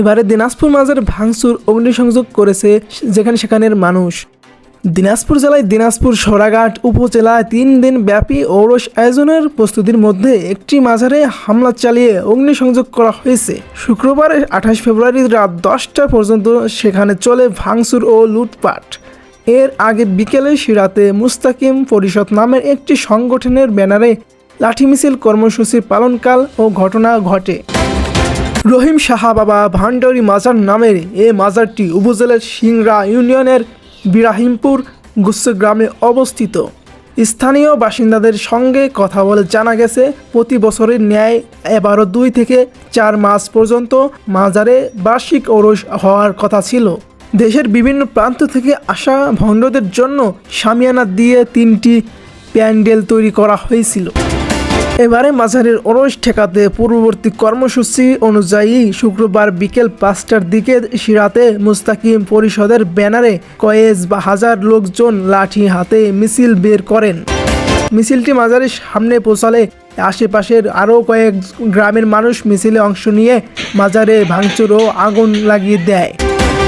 এবারে দিনাজপুর মাজার ভাঙচুর, অগ্নিসংযোগ করেছে যেখানে সেখানের মানুষ। দিনাজপুর জেলায় দিনাজপুর সরাঘাট উপজেলায় তিন দিন ব্যাপী ঔরস আয়োজনের প্রস্তুতির মধ্যে একটি মাজারে হামলা চালিয়ে অগ্নিসংযোগ করা হয়েছে। শুক্রবার আঠাশ ফেব্রুয়ারি রাত দশটা পর্যন্ত সেখানে চলে ভাঙচুর ও লুটপাট। এর আগে বিকেলে সিরাতে মুস্তাকিম পরিষদ নামের একটি সংগঠনের ব্যানারে লাঠি মিছিল কর্মসূচি পালনকাল ও ঘটনা ঘটে। রহিম সাহা বাবা ভান্ডারি মাজার নামের এ মাজারটি উপজেলার সিংড়া ইউনিয়নের বিরাহিমপুর গুচ্ছ গ্রামে অবস্থিত। স্থানীয় বাসিন্দাদের সঙ্গে কথা বলে জানা গেছে, প্রতি বছরের ন্যায় এবারও দুই থেকে চার মাস পর্যন্ত মাজারে বার্ষিক ওরস হওয়ার কথা ছিল। দেশের বিভিন্ন প্রান্ত থেকে আসা ভণ্ডদের জন্য সামিয়ানা দিয়ে তিনটি প্যান্ডেল তৈরি করা হয়েছিল। এবারে মাঝারির ওরস ঠেকাতে পূর্ববর্তী কর্মসূচি অনুযায়ী শুক্রবার বিকেল পাঁচটার দিকে সিরাতে মুস্তাকিম পরিষদের ব্যানারে কয়েজ বা হাজার লোকজন লাঠি হাতে মিছিল বের করেন। মিছিলটি মাজারের সামনে পৌঁছালে আশেপাশের আরও কয়েক গ্রামের মানুষ মিছিলে অংশ নিয়ে মাজারে ভাঙচুর ও আগুন লাগিয়ে দেয়।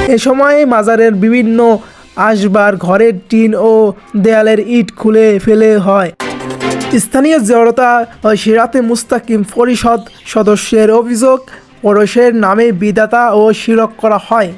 এ সময় মাজারের বিভিন্ন আসবার, ঘরের টিন ও দেয়ালের ইট খুলে ফেলে হয়। স্থানীয় জড়তা সিরাতে মুস্তাকিম পরিষদ সদস্যের অভিযোগ পরশের নামে বিদাতা ও শিরক করা হয়।